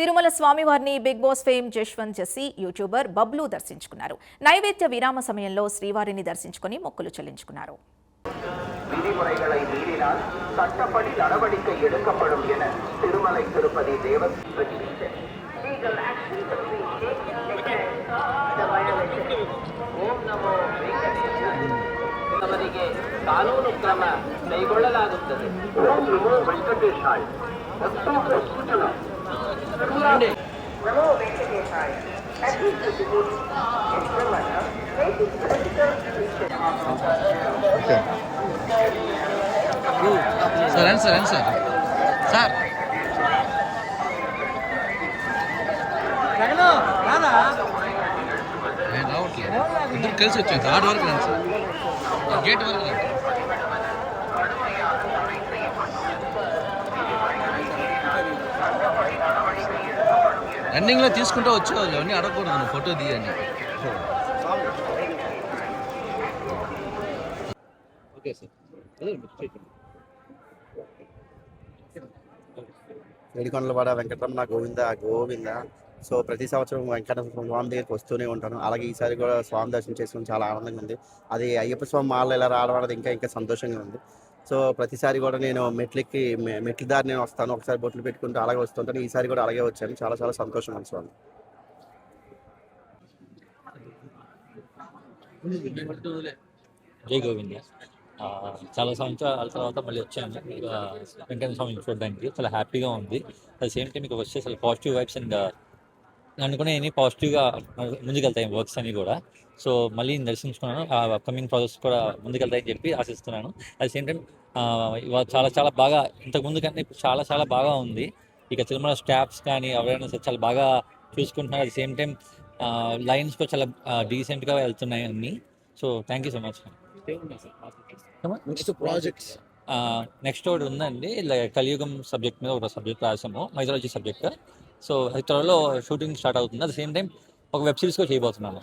తిరుమల స్వామివారిని Bigg Boss fame Jashwanth Jassi youtuber Bablu దర్శించుకున్నారు నైవేద్య విరామ సమయంలో శ్రీవారిని దర్శించుకుని మొక్కులు చెల్లించుకున్నారు விதிமுறைகளை மீறினால் சட்டப்படி நடவடிக்கை எடுக்கப்படும் என Thirumalai Tirupati Devaswom legal action will be taken against the violator. ಓಂ ನಮೋ ಅವರಿಗೆ ಕಾನೂನು ಕ್ರಮ ಕೈಗೊಳ್ಳಲಾಗುತ್ತದೆ ಓಂ ನಮೋ ವೆಂಕಟೇಶಾಯ ಅತ್ಯಂತ ಸೂಚನ Namo Venkateshaya. At least the devotee in Tiruvala making critical decisions. Sir రండి సార్ రండి సార్ సార్ నేను రావట్లేదు ఇద్దరు కలిసి వచ్చాను ఆడు వరకు రండి సార్ గేట్ వరకు రన్నింగ్లో తీసుకుంటూ వచ్చేవాళ్ళు అవన్నీ అడగకూడదు నువ్వు ఫోటో తీయని ఓకే సార్. ఏడికొండలవాడ వెంకటరమణ గోవింద గోవింద. సో ప్రతి సంవత్సరం వెంకటరమణ స్వామి దగ్గరికి వస్తూనే ఉంటాను. అలాగే ఈసారి కూడా స్వామి దర్శనం చేసుకుని చాలా ఆనందంగా ఉంది. అది అయ్యప్ప స్వామి మాలలో ఇలా రావడం అనేది ఇంకా ఇంకా సంతోషంగా ఉంది. సో ప్రతిసారి కూడా నేను మెట్లెక్కి మెట్ల దారి నేను వస్తాను. ఒకసారి బొట్లు పెట్టుకుంటూ అలాగే వస్తుంటాను ఈసారి కూడా అలాగే వచ్చాను. చాలా చాలా సంతోషం ఉంది జై గోవింద. ఆ, చాలా సంవత్సరాల తర్వాత మళ్ళీ వచ్చాను. వెంకటేశ్వర స్వామిని చూడడానికి. చాలా హ్యాపీగా ఉంది. అట్ సేమ్ టైం మీకు వచ్చే అసలు పాజిటివ్ వైబ్స్ అండ్ అనుకునే పాజిటివ్గా ముందుకెళ్తాయి వర్క్స్ అన్ని కూడా. సో మళ్ళీ నేను దర్శించుకున్నాను. ఆ అప్కమింగ్ ప్రాజెక్ట్స్ కూడా ముందుకెళ్తాయని చెప్పి ఆశిస్తున్నాను. అట్ సేమ్ టైం చాలా చాలా బాగా ఇంతకు ముందు కంటే ఇప్పుడు చాలా చాలా బాగా ఉంది. ఇక తిరుమల స్టాఫ్స్ కానీ అవేర్నెస్ చాలా బాగా చూసుకుంటున్నారు. అట్ సేమ్ టైం లైన్స్ కూడా చాలా డీసెంట్గా వెళ్తున్నాయి అన్నీ. So thank you so much projects next ఒకటి ఉందండి. కలియుగం సబ్జెక్ట్ మీద ఒక సబ్జెక్ట్ రాసాము. మైథాలజీ సబ్జెక్ట్ సో అది త్వరలో షూటింగ్ స్టార్ట్ అవుతుంది. అట్ సేమ్ టైం ఒక వెబ్ సిరీస్ కూడా చేయబోతున్నాను.